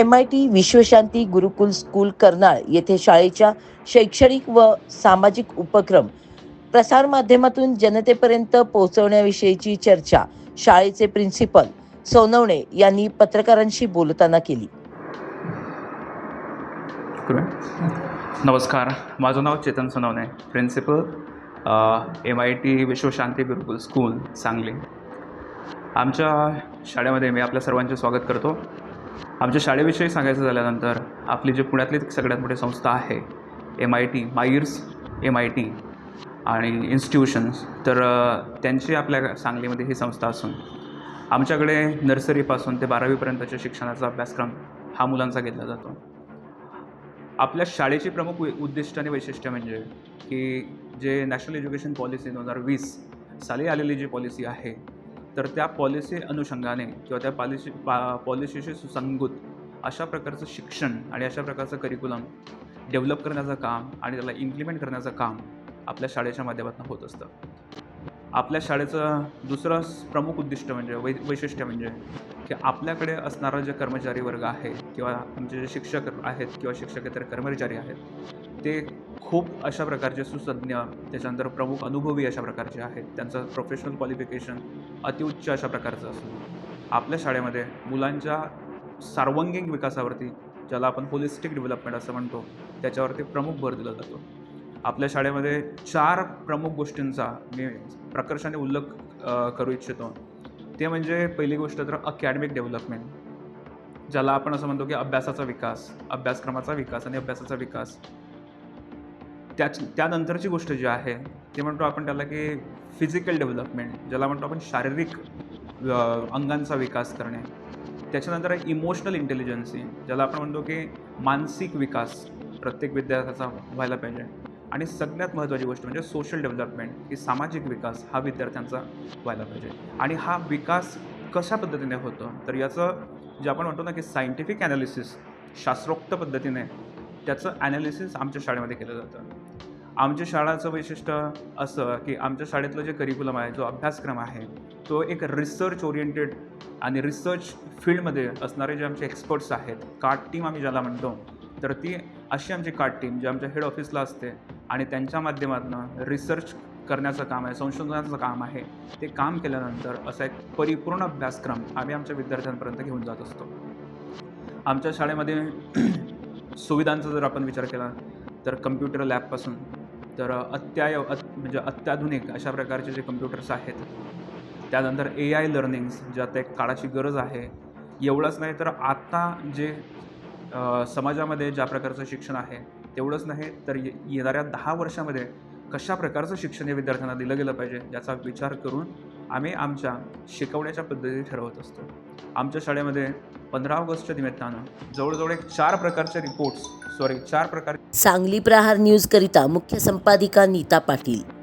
M I T Vishwashanti Gurukul school Karnal येथे शाळेच्या शैक्षणिक व सामाजिक उपक्रम प्रसार माध्यमातून जनतेपर्यंत पोहोचवण्याविषयीची चर्चा शाळेचे प्रिन्सिपल सोनवणे यांनी पत्रकारांशी बोलताना केली. नमस्कार. माझं नाव Chetan Sonawane principal M I T Vishwashanti Gurukul school Sangli. आमच्या शाळेमध्ये मी आपल्या सर्वांचे स्वागत करतो. आमच्या शाळेविषयी सांगायचं झाल्यानंतर आपली जी पुण्यातली सगळ्यात मोठी संस्था आहे M I T MAEER's M I T आणि इन्स्टिट्यूशन्स तर त्यांची आपल्या सांगलीमध्ये ही संस्था असून आमच्याकडे नर्सरीपासून ते बारावीपर्यंतच्या शिक्षणाचा अभ्यासक्रम हा मुलांचा घेतला जातो. आपल्या शाळेची प्रमुख उ- उद्दिष्ट आणि वैशिष्ट्य म्हणजे की जे नॅशनल एज्युकेशन पॉलिसी दोन हजार वीस साली आलेली जी पॉलिसी आहे तर त्या पॉलिसी अनुषंगाने किंवा त्या पॉलिसी पा पॉलिसीशी सुसंगत अशा प्रकारचं शिक्षण आणि अशा प्रकारचं करिक्युलम डेव्हलप करण्याचं काम आणि त्याला इम्प्लिमेंट करण्याचं काम आपल्या शाळेच्या माध्यमातून होत असतं. आपल्या शाळेचं दुसरं प्रमुख उद्दिष्ट म्हणजे वै वैशिष्ट्य म्हणजे की आपल्याकडे असणारा जे कर्मचारी वर्ग आहे किंवा आमचे जे शिक्षक आहेत किंवा शिक्षकेतर कर्मचारी आहेत ते खूप अशा प्रकारचे सुसज्ञ त्याच्यानंतर प्रमुख अनुभवी अशा प्रकारचे आहेत. त्यांचं प्रोफेशनल क्वालिफिकेशन अतिउच्च अशा प्रकारचं असून आपल्या शाळेमध्ये मुलांच्या सार्वांगीण विकासावरती ज्याला आपण होलिस्टिक डेव्हलपमेंट असं म्हणतो त्याच्यावरती प्रमुख भर दिला जातो. आपल्या शाळेमध्ये चार प्रमुख गोष्टींचा मी प्रकर्षाने उल्लेख करू इच्छितो. ते म्हणजे पहिली गोष्ट तर अकॅडमिक डेव्हलपमेंट ज्याला आपण असं म्हणतो की अभ्यासाचा विकास अभ्यासक्रमाचा विकास आणि अभ्यासाचा विकास. त्याच त्यानंतरची गोष्ट जी आहे ते म्हणतो आपण त्याला की फिजिकल डेव्हलपमेंट ज्याला म्हणतो आपण शारीरिक अंगांचा विकास करणे. त्याच्यानंतर इमोशनल इंटेलिजन्सी ज्याला आपण म्हणतो की मानसिक विकास प्रत्येक विद्यार्थ्याचा व्हायला पाहिजे. आणि सगळ्यात महत्त्वाची गोष्ट म्हणजे सोशल डेव्हलपमेंट की सामाजिक विकास हा विद्यार्थ्यांचा व्हायला पाहिजे. आणि हा विकास कशा पद्धतीने होतो? तर याचं जे आपण म्हणतो ना की सायंटिफिक ॲनालिसिस शास्त्रोक्त पद्धतीने त्याचं ॲनालिसिस आमच्या शाळेमध्ये केलं जातं. आमच्या शाळाचं वैशिष्ट्य असं की आमच्या शाळेतलं जे करिक्युलम आहे जो अभ्यासक्रम आहे तो एक रिसर्च ओरिएंटेड आणि रिसर्च फील्डमध्ये असणारे जे आमचे एक्सपर्ट्स आहेत कार्ड टीम आम्ही ज्याला म्हणतो तर ती अशी आमची कार्ड टीम जी आमच्या हेड ऑफिसला असते आणि त्यांच्या माध्यमातून रिसर्च करण्याचं काम आहे संशोधनाचं काम आहे ते काम केल्यानंतर असा एक परिपूर्ण अभ्यासक्रम आम्ही आमच्या विद्यार्थ्यांपर्यंत घेऊन जात असतो. आमच्या शाळेमध्ये सुविधांचा जर आपण विचार केला तर कम्प्युटर लॅबपासून तर अत्याय अत म्हणजे अत्याधुनिक अशा प्रकारचे जे कम्प्युटर्स आहेत त्यानंतर ए आय लर्निंग्स जे आता एक काळाची गरज आहे. एवढंच नाही तर आत्ता जे समाजामध्ये ज्या प्रकारचं शिक्षण आहे तेवढंच नाही तर ये येणाऱ्या दहा वर्षामध्ये कशा प्रकारचं शिक्षण या विद्यार्थ्यांना दिलं गेलं पाहिजे याचा विचार करून आम्ही आमच्या शिकवण्याच्या पद्धती ठरवत असतो. आमच्या शाळेमध्ये पंधरा ऑगस्टच्या निमित्तानं जवळजवळ एक चार प्रकारचे रिपोर्ट्स सॉरी चार प्रकार सांगली प्रहार न्यूज करिता मुख्य संपादिका नीता पाटील.